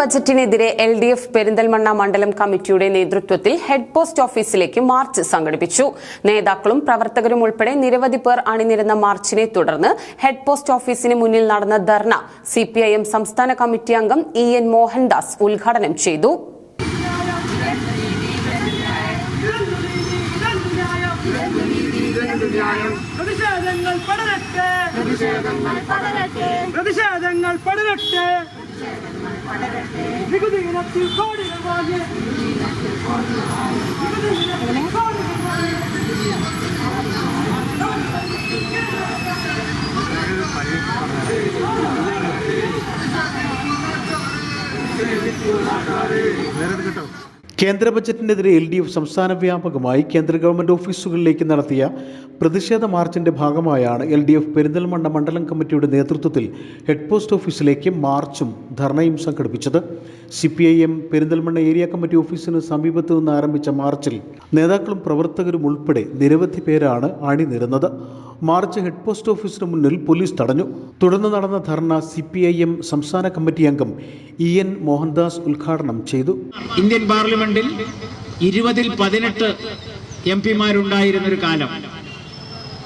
ബജറ്റിനെതിരെ L D F Perinthalmanna മണ്ഡലം കമ്മിറ്റിയുടെ നേതൃത്വത്തിൽ ഹെഡ് പോസ്റ്റ് ഓഫീസിലേക്ക് മാർച്ച് സംഘടിപ്പിച്ചു. നേതാക്കളും പ്രവർത്തകരും ഉൾപ്പെടെ നിരവധി പേർ അണിനിരുന്ന മാർച്ചിനെ തുടർന്ന് ഹെഡ് പോസ്റ്റ് ഓഫീസിന് മുന്നിൽ നടന്ന ധർണ സിപിഐഎം സംസ്ഥാന കമ്മിറ്റി അംഗം ഇ എൻ മോഹൻദാസ് ഉദ്ഘാടനം ചെയ്തു. പ്രതിഷേധങ്ങൾ പടരട്ടെ. പ്രതിഷേധങ്ങൾ പടരട്ടെ. നികുതി ഇനത്തിൽ കോടികൾ വാങ്ങി നികുതി ഇനത്തിൽ കോടികൾ വാങ്ങി കേന്ദ്ര ബജറ്റിനെതിരെ എൽ ഡി എഫ് സംസ്ഥാന വ്യാപകമായി കേന്ദ്ര ഗവൺമെന്റ് ഓഫീസുകളിലേക്ക് നടത്തിയ പ്രതിഷേധ മാർച്ചിന്റെ ഭാഗമായാണ് എൽ ഡി എഫ് പെരിന്തൽമണ്ണ മണ്ഡലം കമ്മിറ്റിയുടെ നേതൃത്വത്തിൽ ഹെഡ് പോസ്റ്റ് ഓഫീസിലേക്ക് മാർച്ചും ധർണയും സംഘടിപ്പിച്ചത്. C P I M Perinthalmanna area committee ഓഫീസിന് സമീപത്തു നിന്ന് ആരംഭിച്ച മാർച്ചിൽ നേതാക്കളും പ്രവർത്തകരും ഉൾപ്പെടെ നിരവധി പേരാണ് അണിനിരുന്നത്. മാർച്ച് ഹെഡ് പോസ്റ്റ് ഓഫീസിന് മുന്നിൽ പോലീസ് തടഞ്ഞു. തുടർന്ന് നടന്ന dharna C P I M സംസ്ഥാന കമ്മിറ്റി അംഗം ഇ എൻ മോഹൻദാസ് ഉദ്ഘാടനം ചെയ്തു. ഇന്ത്യൻ പാർലമെന്റിൽ ഇരുപതിൽ പതിനെട്ട് എം പിമാരുണ്ടായിരുന്നൊരു കാലം.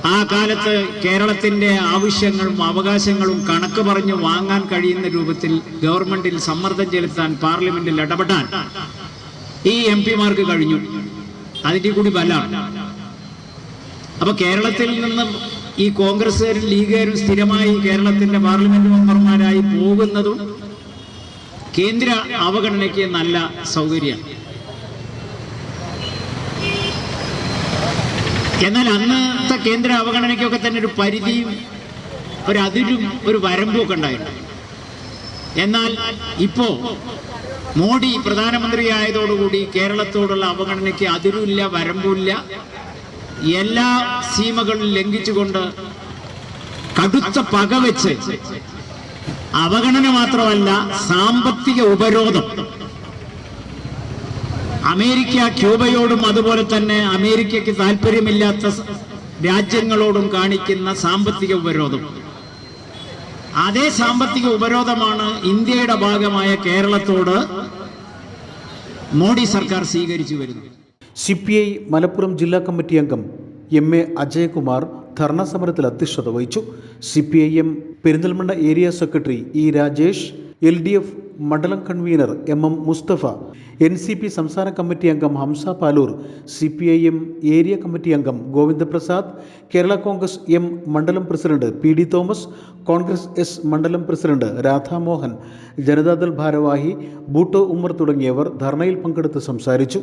ആ കാലത്ത് കേരളത്തിന്റെ ആവശ്യങ്ങളും അവകാശങ്ങളും കണക്ക് പറഞ്ഞു വാങ്ങാൻ കഴിയുന്ന രൂപത്തിൽ ഗവൺമെന്റിൽ സമ്മർദ്ദം ചെലുത്താൻ പാർലമെന്റിൽ ഇടപെടാൻ ഈ എം പിമാർക്ക് കഴിഞ്ഞു. അതിന്റെ കൂടി ബലമാണ്. അപ്പൊ കേരളത്തിൽ നിന്നും ഈ കോൺഗ്രസ്സുകാരും ലീഗുകാരും സ്ഥിരമായി കേരളത്തിന്റെ പാർലമെന്റ് മെമ്പർമാരായി പോകുന്നതും കേന്ദ്ര അവഗണനയ്ക്ക് നല്ല സൗകര്യമാണ്. എന്നാൽ അന്നത്തെ കേന്ദ്ര അവഗണനയ്ക്കൊക്കെ തന്നെ ഒരു പരിധിയും ഒരു അതിരും ഒരു വരമ്പും ഒക്കെ ഉണ്ടായിരുന്നു എന്നാൽ ഇപ്പോ മോഡി പ്രധാനമന്ത്രി ആയതോടുകൂടി കേരളത്തോടുള്ള അവഗണനയ്ക്ക് അതിരുമില്ല വരമ്പുമില്ല. എല്ലാ സീമകളും ലംഘിച്ചുകൊണ്ട് കടുത്ത പക വെച്ച് അവഗണന മാത്രമല്ല സാമ്പത്തിക ഉപരോധം. അമേരിക്ക ക്യൂബയോടും അതുപോലെ തന്നെ അമേരിക്കയ്ക്ക് താല്പര്യമില്ലാത്ത രാജ്യങ്ങളോടും കാണിക്കുന്ന സാമ്പത്തിക ഉപരോധം. അതേ സാമ്പത്തിക ഉപരോധമാണ് ഇന്ത്യയുടെ ഭാഗമായ കേരളത്തോട് മോഡി സർക്കാർ സ്വീകരിച്ചു വരുന്നത്. സി പി ഐ മലപ്പുറം ജില്ലാ കമ്മിറ്റി അംഗം എം എ അജയകുമാർ ധർണാ സമരത്തിൽ അധ്യക്ഷത വഹിച്ചു. C P I M Perinthalmanna area secretary E Rajesh L D F മണ്ഡലം convener M M Mustafa N C P സംസ്ഥാന കമ്മിറ്റി അംഗം Hamsa Paloor C P I M area committee അംഗം Govindaprasad Kerala Congress M മണ്ഡലം president P D Thomas Congress S മണ്ഡലം president Radhamohan Janata Dal ഭാരവാഹി ബൂട്ടോ ഉമ്മർ തുടങ്ങിയവർ ധർണയിൽ പങ്കെടുത്ത് സംസാരിച്ചു.